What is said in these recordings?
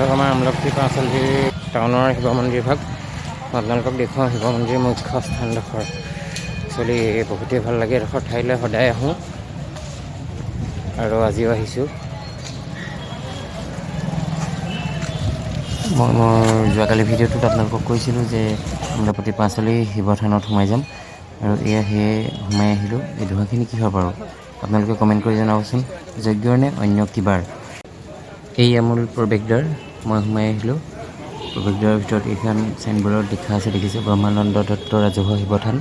ধৰক আমাৰ আমলখি পাঁচআলিৰ টাউনৰ শিৱ মন্দিৰ ভাগ মই আপোনালোকক দেখুৱাওঁ শিৱ মন্দিৰৰ মুখ্য স্থানডোখৰ। একচুৱেলি বহুতেই ভাল লাগে এডোখৰ ঠাইলৈ সদায় আহোঁ। আৰু আজিও আহিছোঁ। মই মোৰ যোৱাকালি ভিডিঅ'টোত আপোনালোকক কৈছিলোঁ যে আমলাপতি পাঁচআলি শিৱ থানত সোমাই যাম। আৰু এয়া সেয়ে সোমাই আহিলোঁ। এই ধোঁৱাখিনি কিহৰ বাৰু? আপোনালোকে কমেণ্ট কৰি জনাবচোন। যজ্ঞৰ নে অন্য কিবাৰ? এই আমূল প্ৰৱেশদ্বাৰ সোমাই আহিলোঁ। প্ৰৱেশদ্বাৰৰ ভিতৰত এইখন চাইনবোৰ্ডত লিখা আছে, দেখিছে, ব্ৰহ্মানন্দ দত্ত ৰাজহুৱা শিৱথান।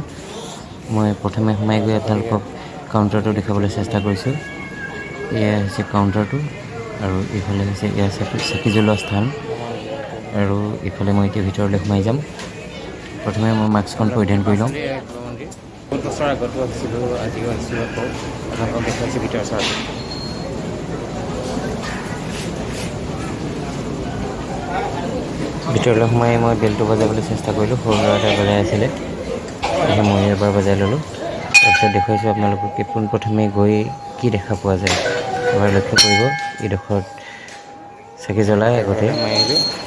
মই প্ৰথমে সোমাই গৈ আপোনালোকক কাউণ্টাৰটো দেখাবলৈ চেষ্টা কৰিছোঁ। এয়া হৈছে কাউণ্টাৰটো আৰু এইফালে হৈছে, এয়া চাকি জ্বলোৱা স্থান। আৰু ইফালে মই এতিয়া ভিতৰলৈ সোমাই যাম। প্ৰথমে মই মাস্কখন পৰিধান কৰি লওঁ। বহুত বছৰ আগতো আহিছিলোঁ আজিও আহিছিলোঁ আকৌ আপোনালোকক দেখুৱাইছোঁ ভিতৰ চৰাটো ভিতৰলৈ সোমাই মই বেলটো বজাবলৈ চেষ্টা কৰিলোঁ সৰু ল'ৰা এটা বজাই আছিলে। সেই মই এবাৰ বজাই ল'লোঁ। তাৰপিছত দেখুৱাইছোঁ আপোনালোকক কি পোনপ্ৰথমে গৈ কি দেখা পোৱা যায়। এবাৰ লক্ষ্য কৰিব এইডোখৰত চাকি জ্বলাই আগতে।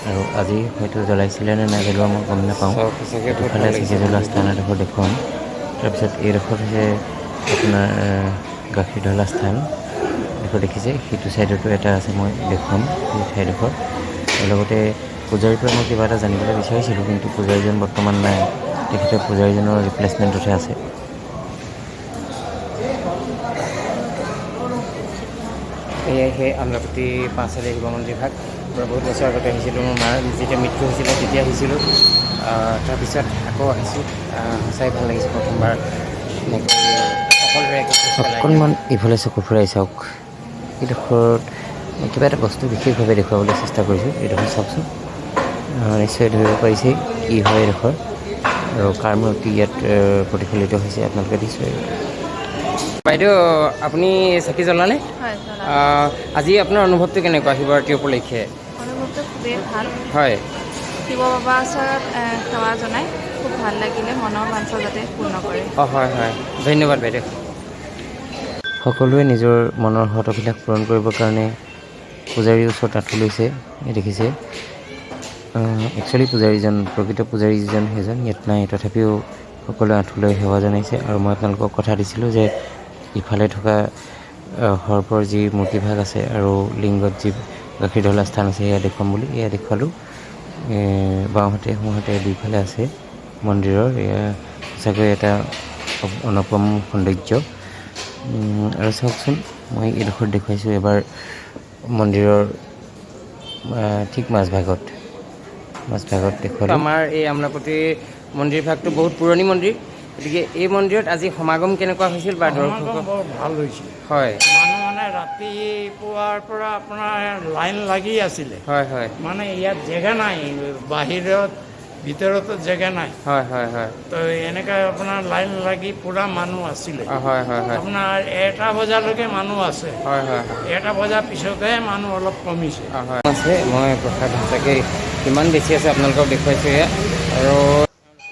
আৰু আজি হয়তো জ্বলাইছিলে নে নাই জ্বলোৱা মই গম নাপাওঁ। ইফালে চাকি জ্বলোৱা স্থান এডোখৰ দেখুৱাম। তাৰপিছত এইডোখৰত হৈছে আপোনাৰ গাখীৰ ঢলা স্থান এডোখৰ দেখিছে। সিটো ছাইডতো এটা আছে মই দেখুৱাম সেই ঠাইডোখৰ। লগতে পূজাৰীৰ পৰা মই কিবা এটা জানিবলৈ বিচাৰিছিলোঁ কিন্তু পূজাৰীজন বৰ্তমান নাই। তেখেতে পূজাৰীজনৰ ৰিপ্লেচমেণ্টতহে আছে। এয়াই সেই আমলাপতি পাঁচআলি শিৱ মন্দিৰ ভাগ বহুত বছৰ আগতে আহিছিলোঁ মোৰ মাৰ যেতিয়া মৃত্যু হৈছিলে তেতিয়া আহিছিলোঁ। তাৰপিছত আকৌ আহিছোঁ। সঁচাই ভালো লাগিছে প্ৰথমবাৰ। অকণমান ইফালে চকু ফুৰাই চাওক। এইডোখৰত কিবা এটা বস্তু বিশেষভাৱে দেখুৱাবলৈ চেষ্টা কৰিছোঁ। এইডোখৰ চাওকচোন। নিশ্চয় ধৰিব পাৰিছে কি হয় এইডোখৰ আৰু কাৰ মূৰ্তি ইয়াত প্ৰতিফলিত হৈছে আপোনালোকে নিশ্চয়। বাইদেউ আপুনি চাকি জ্বলালে? আজি আপোনাৰ অনুভৱটো কেনেকুৱা শিৱৰাত্ৰি উপলক্ষে? অনুভৱটো খুবেই ভালো। হয়। শিৱ বাবাৰ ওচৰত সেৱা জনাই খুব ভালো লাগিলে মনৰ বাঞ্ছা যাতে পূৰ্ণ কৰে। অঁ হয় হয়। ধন্যবাদ বাইদেউ। সকলোৱে নিজৰ মনৰ হতবিলাক পূৰণ কৰিবৰ কাৰণে পূজাৰীৰ ওচৰত আঁঠু লৈছে দেখিছে। একচুৱেলি পূজাৰীজন প্ৰকৃত পূজাৰী যিজন সেইজন ইয়াত নাই। তথাপিও সকলোৱে আঁঠু লৈ সেৱা জনাইছে আৰু মই আপোনালোকক কথা দিছিলোঁ যে ইফালে থকা সৰ্পৰ যি মূৰ্তিভাগ আছে আৰু লিংগত যি গাখীৰ ঢলা স্থান আছে সেয়া দেখুৱাম বুলি এয়া দেখুৱালোঁ। বাওঁহাতে সোঁহাতে দুইফালে আছে মন্দিৰৰ। এয়া সঁচাকৈ এটা অনুপম সৌন্দৰ্য। আৰু চাওকচোন মই এইডোখৰত দেখুৱাইছোঁ এবাৰ মন্দিৰৰ ঠিক মাজভাগত। আমাৰ এই আমলাপতি মন্দিৰ ভাগটো বহুত পুৰণি মন্দিৰ। গতিকে এই মন্দিৰত আজি সমাগম কেনেকুৱা হৈছিল বা বৰ ভালো হৈছে হয়। মানুহ মানে ৰাতিপুৱাৰ পৰা আপোনাৰ লাইন লাগি আছিলে। হয় হয়। মানে ইয়াত জেগা নাই বাহিৰত ভিতৰতো জেগা নাই। হয় হয় হয়। তো এনেকৈ আপোনাৰ লাইন লাগি পূৰা মানুহ আছিলে। হয় হয় হয়। আপোনাৰ এটা বজালৈকে মানুহ আছে। হয় হয় হয়। এটা বজাৰ পিছতহে মানুহ অলপ কমিছে। হয়। আছে মই প্ৰসাদ সঁচাকৈ কিমান বেছি আছে আপোনালোকক দেখুৱাইছোঁ এয়া আৰু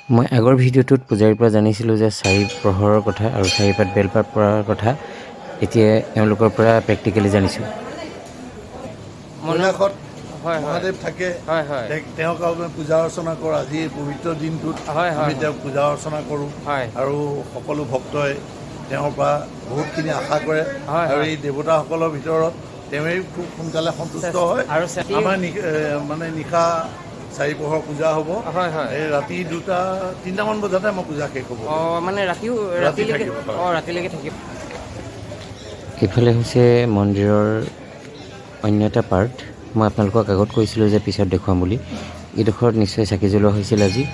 মই আগৰ ভিডিঅ'টোত পূজাৰীৰ পৰা জানিছিলোঁ যে চাৰি প্ৰহৰৰ কথা আৰু চাৰিপাত বেলপাত পৰাৰ কথা। এতিয়া এওঁলোকৰ পৰা প্ৰেক্টিকেলি জানিছোঁ। মহাদেৱ থাকে। তেওঁক আমি পূজা অৰ্চনা কৰোঁ। আজি এই পবিত্ৰ দিনটোত হয়, হয়, আমি। তেওঁক পূজা অৰ্চনা কৰোঁ। হয়। আৰু সকলো ভক্তই তেওঁৰ পৰা বহুতখিনি আশা কৰে। আৰু। এই দেৱতাসকলৰ ভিতৰত তেওঁৱেই খুব সোনকালে সন্তুষ্ট হয়। আৰু আমাৰ মানে নিশা চাৰি প্ৰহৰ পূজা হ'ব। হয় হয় এই ৰাতি দুটা তিনিটামান বজাতে আমাৰ পূজা শেষ হ'ব। মানে ৰাতিও ৰাতিলৈকে অঁ ৰাতিলৈকে থাকিব। এইফালে হৈছে মন্দিৰৰ অন্য এটা পাৰ্ট মই আপোনালোকক আগত কৈছিলোঁ যে পিছত দেখুৱাম বুলি। এইডোখৰত নিশ্চয় চাকি জ্বলোৱা হৈছিল আজি।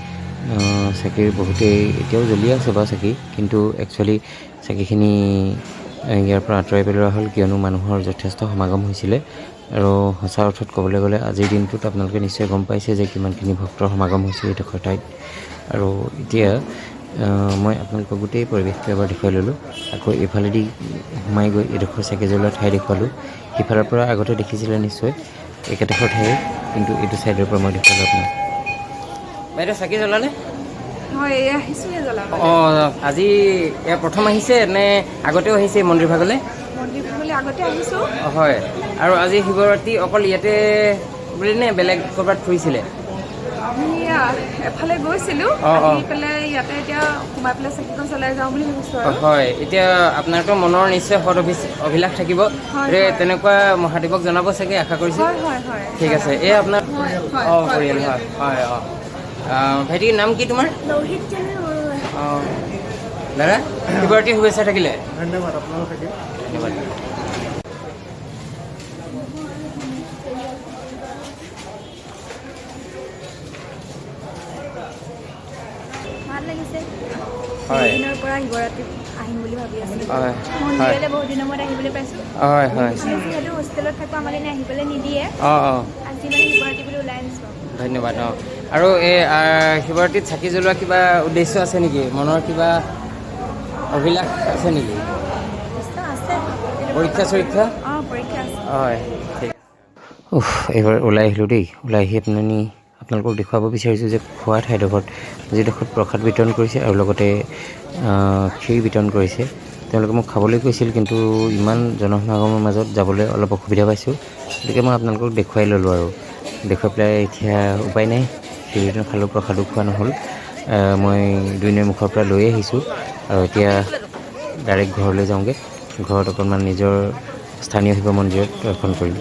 চাকিৰ বহুতেই এতিয়াও জ্বলি আছে বাৰু চাকি। কিন্তু একচুৱেলি চাকিখিনি ইয়াৰ পৰা আঁতৰাই পেলোৱা হ'ল কিয়নো মানুহৰ যথেষ্ট সমাগম হৈছিলে। আৰু সঁচা অৰ্থত ক'বলৈ গ'লে আজিৰ দিনটোত আপোনালোকে নিশ্চয় গম পাইছে যে কিমানখিনি ভক্তৰ সমাগম হৈছে এইডোখৰ ঠাইত। আৰু এতিয়া মই আপোনালোকক গোটেই পৰিৱেশটো এবাৰ দেখুৱাই ল'লোঁ। আকৌ এইফালেদি সোমাই গৈ এইডোখৰ চাকি জ্বলোৱা ঠাই দেখুৱালোঁ। সিফালৰ পৰা আগতে দেখিছিলে নিশ্চয় একেডোখৰ ঠাই কিন্তু এইটো ছাইডৰ পৰা মই দেখুৱালোঁ আপোনাক। বাইদেউ চাকি জ্বলালে? অঁ আজি প্ৰথম আহিছে নে আগতেও আহিছে মন্দিৰ ভাগলৈ? আগতে আহিছোঁ। হয়। আৰু আজি শিৱৰাত্ৰি অকল ইয়াতে বুলি নে বেলেগ ক'ৰবাত ফুৰিছিলে? হয়। এতিয়া আপোনাৰতো মনৰ নিশ্চয় অভি- অভিলাষ থাকিব। তেনেকুৱা মহাদেৱক জনাব চাগে আশা কৰিছোঁ। ঠিক আছে। এই আপোনাৰ অঁ পৰিয়াল হয় হয় অঁ। ভাইটিৰ নাম কি তোমাৰ? অঁ দাদা শিৱৰাত্ৰি শুভেচ্ছা থাকিলে? ধন্যবাদ ধন্যবাদ। ভাল লাগিছে। হয়। দিনৰ পৰা শিৱৰাত্ৰিত আহিম বুলি ভাবি আছিলোঁ হয় হয়। মন্দিৰলৈ বহুত দিনৰ মূৰত আহিবলৈ পাইছোঁ। হয় হয়। যিহেতু হোষ্টেলত থাকোঁ আমাক এনেই আহিবলৈ নিদিয়ে। অঁ অঁ। আজি মানে শিৱৰাত্ৰি বুলি ওলাই আনিছোঁ ধন্যবাদ অঁ। আৰু এই শিৱৰাত্ৰিত চাকি জ্বলোৱা কিবা উদ্দেশ্য আছে নেকি? মনৰ কিবা অভিলাষ আছে নেকি? পৰীক্ষা চৰীক্ষা? হয় উফ এইবাৰ ওলাই আহিলোঁ দেই। ওলাই আহি আপুনি আপোনালোকক দেখুৱাব বিচাৰিছোঁ যে খোৱা ঠাইডোখৰত যিডোখৰত প্ৰসাদ বিতৰণ কৰিছে আৰু লগতে ক্ষীৰ বিতৰণ কৰিছে। তেওঁলোকে মোক খাবলৈ কৈছিল কিন্তু ইমান জনসমাগমৰ মাজত যাবলৈ অলপ অসুবিধা পাইছোঁ। গতিকে মই আপোনালোকক দেখুৱাই ল'লোঁ আৰু। দেখুৱাই পেলাই এতিয়া উপায় নাই। ক্ষীৰ খালোঁ প্ৰসাদো খোৱা নহ'ল। মই দুই নৈ মুখৰ পৰা লৈ আহিছোঁ আৰু এতিয়া ডাইৰেক্ট ঘৰলৈ যাওঁগৈ। ঘৰত অকণমান নিজৰ স্থানীয় শিৱ মন্দিৰত দৰ্শন কৰিম